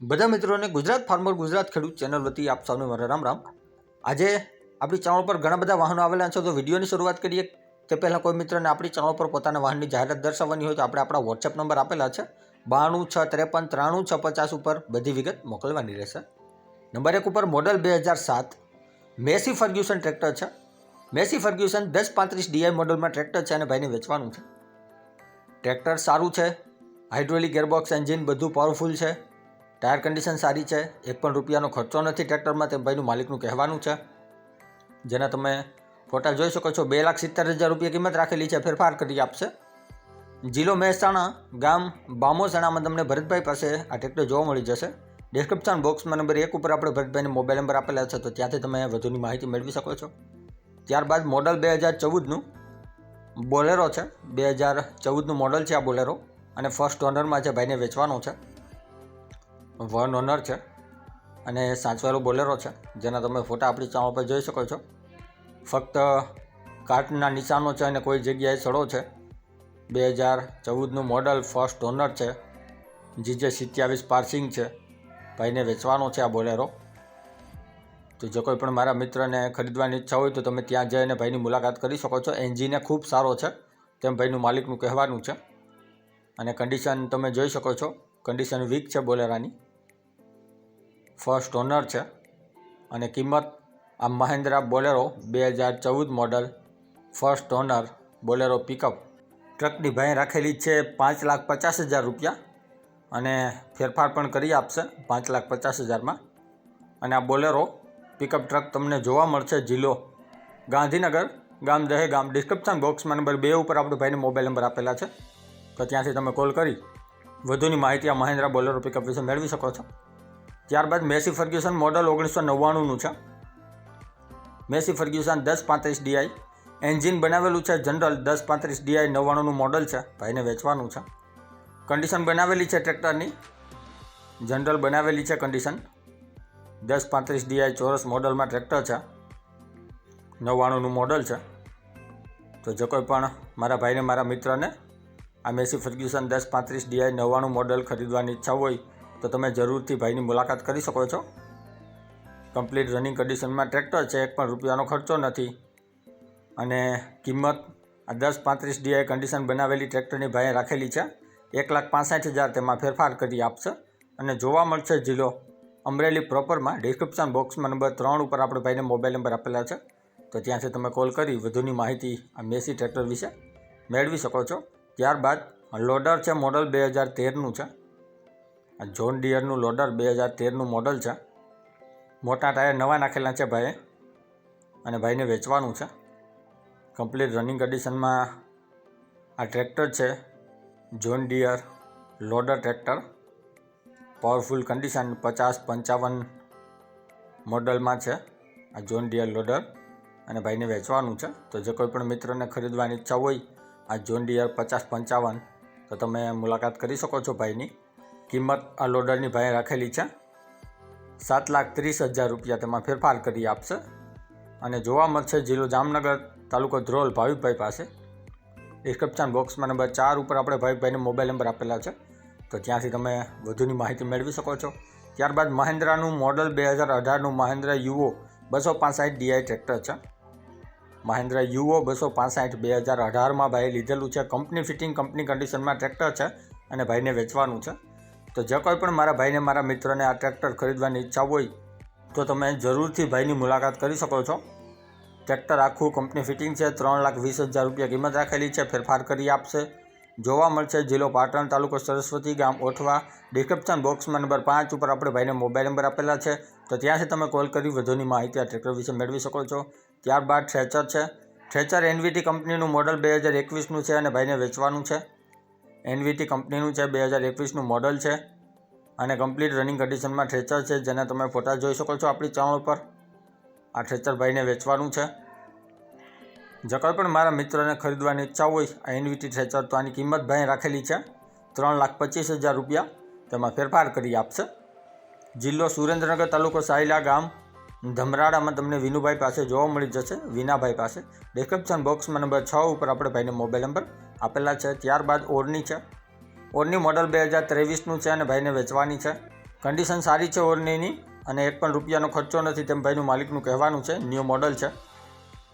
બધા મિત્રોને ગુજરાત ફાર્મર ગુજરાત ખેડૂત ચેનલ વતી આપ સૌને મારા રામ રામ. આજે આપણી ચેનલ પર ઘણા બધા વાહનો આવેલા છે, તો વિડીયોની શરૂઆત કરીએ તે પહેલાં કોઈ મિત્રને આપણી ચેનલ પર પોતાના વાહનની જાહેરાત દર્શાવવાની હોય તો આપણે આપણા વોટ્સએપ નંબર આપેલા છે, બાણું છ ત્રેપન ત્રાણું છ પચાસ ઉપર બધી વિગત મોકલવાની રહેશે. નંબર એક ઉપર મોડલ બે હજાર સાત, મેસી ફર્ગ્યુસન ટ્રેક્ટર છે. મેસી ફર્ગ્યુસન દસ પાંત્રીસ ડીઆઈ મોડલમાં ટ્રેક્ટર છે અને ભાઈને વેચવાનું છે. ટ્રેક્ટર સારું છે, હાઇડ્રોલિક ગેરબોક્સ એન્જિન બધું પાવરફુલ છે. ટાયર કન્ડિશન સારી છે, એક પણ રૂપિયાનો ખર્ચો નથી ટ્રેક્ટરમાં તે ભાઈનું માલિકનું કહેવાનું છે. જેના તમે ફોટા જોઈ શકો છો, બે લાખ સિત્તેર હજાર રૂપિયા કિંમત રાખેલી છે, ફેરફાર કરી આપશે. જિલ્લો મહેસાણા ગામ બામોસણામાં તમને ભરતભાઈ પાસે આ ટ્રેક્ટર જોવા મળી જશે. ડિસ્ક્રિપ્શન બોક્સમાં નંબર એક ઉપર આપણે ભરતભાઈને મોબાઈલ નંબર આપેલા છે, તો ત્યાંથી તમે વધુની માહિતી મેળવી શકો છો. ત્યારબાદ મોડલ બે હજાર ચૌદનું બોલેરો છે. બે હજાર ચૌદનું મોડલ છે આ બોલેરો, અને ફર્સ્ટ ઓનરમાં છે, ભાઈને વેચવાનો છે. વન ઓનર છે અને સાચવેલો બોલેરો છે. જેના તમે ફોટા આપણી ચાવ પર જોઈ શકો છો. ફક્ત કાર્ટના નિશાનો છે અને કોઈ જગ્યાએ સડો છે. બે હજાર ચૌદનું મોડલ ફર્સ્ટ ઓનર છે. જીજે સિત્યાવીસ પાર્સિંગ છે. ભાઈને વેચવાનો છે આ બોલેરો. તો જો કોઈ પણ મારા મિત્રને ખરીદવાની ઈચ્છા હોય તો તમે ત્યાં જઈને ભાઈની મુલાકાત કરી શકો છો. એન્જિને ખૂબ સારો છે. તેમ ભાઈનું માલિકનું કહેવાનું છે. અને કન્ડિશન તમે જોઈ શકો છો. કન્ડિશન વીક છે બોલેરાની. ફર્સ્ટ ઓનર છે અને કિંમત આ મહેન્દ્રા બોલેરો બે હજાર ચૌદ model first owner Bolero pickup ટ્રકની ભાઈ રાખેલી છે પાંચ લાખ પચાસ હજાર રૂપિયા અને ફેરફાર પણ કરી આપશે પાંચ લાખ પચાસ હજારમાં. અને આ બોલેરો પિકઅપ ટ્રક તમને જોવા મળશે જિલ્લો ગાંધીનગર, ગામ દહે ગામ. ડિસ્ક્રિપ્શન બોક્સમાં નંબર બે ઉપર આપણો ભાઈને મોબાઈલ નંબર આપેલા છે. તો ત્યાંથી તમે કોલ કરી. વધુની માહિતી આ મહેન્દ્રા બોલેરો પિકઅપ વિશે મેળવી શકો છો. ત્યારબાદ મેસી ફર્ગ્યુસન મોડલ ઓગણીસો નવ્વાણુંનું છે. મેસી ફર્ગ્યુસન દસ પાંત્રીસ ડીઆઈ એન્જિન બનાવેલું છે જનરલ દસ પાંત્રીસ ડીઆઈ નવ્વાણુંનું મોડલ છે, ભાઈને વેચવાનું છે. કન્ડિશન બનાવેલી છે ટ્રેક્ટરની. જનરલ બનાવેલી છે કન્ડિશન. દસ પાંત્રીસ ડીઆઈ ચોરસ મોડલમાં ટ્રેક્ટર છે. નવ્વાણુંનું મોડલ છે. તો જો કોઈ પણ મારા ભાઈને, મારા મિત્રને આ મેસી ફર્ગ્યુસન દસ પાંત્રીસ ડીઆઈ નવ્વાણું મોડલ ખરીદવાની ઈચ્છા હોય તો તમે જરૂરથી ભાઈની મુલાકાત કરી શકો છો. કમ્પ્લીટ રનિંગ કન્ડિશનમાં ટ્રેક્ટર છે, એક પણ રૂપિયાનો ખર્ચો નથી. અને કિંમત આ દસ પાંત્રીસ ડીઆઈ કન્ડિશન બનાવેલી ટ્રેક્ટરની ભાઈએ રાખેલી છે. એક લાખ પાંસઠ હજાર તેમાં ફેરફાર કરી આપશે. અને જોવા મળશે જિલ્લો અમરેલી પ્રોપરમાં ડિસ્ક્રિપ્શન બોક્સમાં નંબર ત્રણ ઉપર આપણે ભાઈને મોબાઈલ નંબર આપેલા છે. તો ત્યાંથી તમે કોલ કરી વધુની માહિતી આ મેસી ટ્રેક્ટર વિશે મેળવી શકો છો. ત્યારબાદ લોડર છે મોડલ બે હજાર તેરનું છે. આ જોન ડિયરનું લોડર બે હજાર તેરનું મોડલ છે. મોટા ટાયર નવા નાખેલા છે ભાઈએ. અને ભાઈને વેચવાનું છે. કમ્પ્લીટ રનિંગ કન્ડિશનમાં આ ટ્રેક્ટર છે. John Deere loader tractor powerful condition પચાસ પંચાવન મોડલમાં છે આ જોન ડિયર લોડર અને ભાઈને વેચવાનું છે. તો જે કોઈ પણ મિત્રને ખરીદવાની ઈચ્છા હોય આ જોન ડિયર પચાસ પંચાવન, તો તમે મુલાકાત કરી શકો છો ભાઈની. કિંમત આ લોડરની ભાઈ રાખેલી છે. સાત લાખ ત્રીસ હજાર રૂપિયા તેમાં ફેરફાર કરી આપશે. અને જોવા મળશે જિલ્લો જામનગર તાલુકો ધ્રોલ ભાવિકભાઈ પાસે. ડિસ્ક્રિપ્શન બોક્સમાં નંબર ચાર ઉપર આપણે ભાવિકભાઈને મોબાઈલ નંબર આપેલા છે. તો ત્યાંથી તમે વધુની માહિતી મેળવી શકો છો. ત્યારબાદ મહેન્દ્રાનું મોડલ બે હજાર અઢારનું મહિન્દ્રા યુઓ બસો પાંસઠ ડીઆઈ ટ્રેક્ટર છે. મહિન્દ્રા યુઓ બસો પાંસઠ બે હજાર અઢારમાં ભાઈ લીધેલું છે. કંપની ફિટિંગ કંપની કન્ડિશનમાં ટ્રેક્ટર છે અને ભાઈને વેચવાનું છે. તો જે કોઈ પણ મારા ભાઈને મારા મિત્રને આ ટ્રેક્ટર ખરીદવાની ઈચ્છા હોય, તો તમે જરૂરથી ભાઈની મુલાકાત કરી શકો છો. ટ્રેક્ટર આખું કંપની ફિટિંગ છે, ત્રણ લાખ વીસ હજાર રૂપિયા કિંમત રાખેલી છે, ફેરફાર કરી આપશે. જોવા મળશે, જિલ્લો પાટણ તાલુકો સરસ્વતી ગામ, ઓઠવા. ડિસ્ક્રિપ્શન બોક્સમાં નંબર પાંચ ઉપર આપણે ભાઈને મોબાઈલ નંબર આપેલા છે. તો ત્યાંથી તમે કોલ કરી વધુની માહિતી આ ટ્રેક્ટર વિશે મેળવી શકો છો. ત્યારબાદ થ્રેચર છે. થ્રેચર એનવીટી કંપનીનું મોડલ બે હજાર એકવીસનું છે અને ભાઈને વેચવાનું છે. એનવીટી કંપનીનું છે, બે હજાર એકવીસનું મોડલ છે અને કમ્પ્લીટ રનિંગ કન્ડિશનમાં ટ્રેચર છે, જેના તમે ફોટા જોઈ શકો છો આપણી ચેનલ પર આ ટ્રેચર ભાઈને વેચવાનું છે. જો કોઈ પણ મારા મિત્રને ખરીદવાની ઈચ્છા હોય, આ એનવીટી ટ્રેચર તો આની કિંમત ભાઈ રાખેલી છે, ત્રણ લાખ પચીસ હજાર રૂપિયા. તેમાં ફેરફાર કરી આપશે. જિલ્લો સુરેન્દ્રનગર તાલુકો સાયલા ગામ, ધમરાડામાં તમને વિનુભાઈ પાસે જોવા મળી જશે, વિનાભાઈ પાસે. ડિસ્ક્રિપ્શન બોક્સમાં નંબર છ ઉપર આપણે ભાઈને મોબાઈલ નંબર આપેલા છે. ત્યારબાદ ઓરની છે. ઓરની મોડલ બે હજાર ત્રેવીસનું છે અને ભાઈને વેચવાની છે. કન્ડિશન સારી છે ઓરનીની અને એક પણ રૂપિયાનો ખર્ચો નથી તેમ ભાઈનું માલિકનું કહેવાનું છે. ન્યૂ મોડલ છે.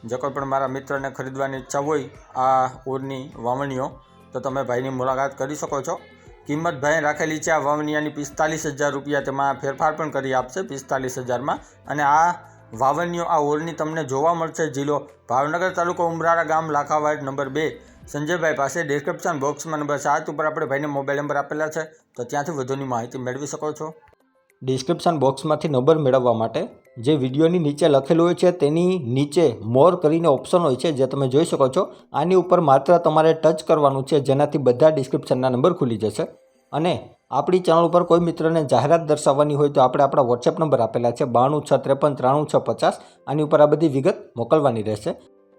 જે કોઈ પણ મારા મિત્રને ખરીદવાની ઈચ્છા હોય આ ઓરની વાવણીઓ, તો તમે ભાઈની મુલાકાત કરી શકો છો. કિંમત ભાઈ રાખેલી છે આ વાવણિયાની પિસ્તાલીસ હજાર રૂપિયા. તેમાં ફેરફાર પણ કરી આપશે પિસ્તાલીસ હજારમાં. અને આ વાવણીઓ, આ ઓરની તમને જોવા મળશે. જિલ્લો ભાવનગર તાલુકો ઉમરાળા ગામ, લાખાવાડ, નંબર બે. સંજયભાઈ પાસે ડિસ્ક્રિપ્શન બોક્સમાં નંબર સાત ઉપર આપણે ભાઈને મોબાઈલ નંબર આપેલા છે. તો ત્યાંથી વધુની માહિતી મેળવી શકો છો. ડિસ્ક્રિપ્શન બોક્સમાંથી નંબર મેળવવા માટે જે વિડીયોની નીચે લખેલું હોય છે, તેની નીચે મોર કરીને ઓપ્શન હોય છે, જે તમે જોઈ શકો છો. આની ઉપર માત્ર તમારે ટચ કરવાનું છે, જેનાથી બધા ડિસ્ક્રિપ્શનના નંબર ખુલી જશે. અને આપણી ચેનલ ઉપર કોઈ મિત્રને જાહેરાત દર્શાવવાની હોય તો આપણે આપણા વોટ્સએપ નંબર આપેલા છે, બાણું છ ત્રેપન ત્રાણું છ પચાસ. આની ઉપર આ બધી વિગત મોકલવાની રહેશે.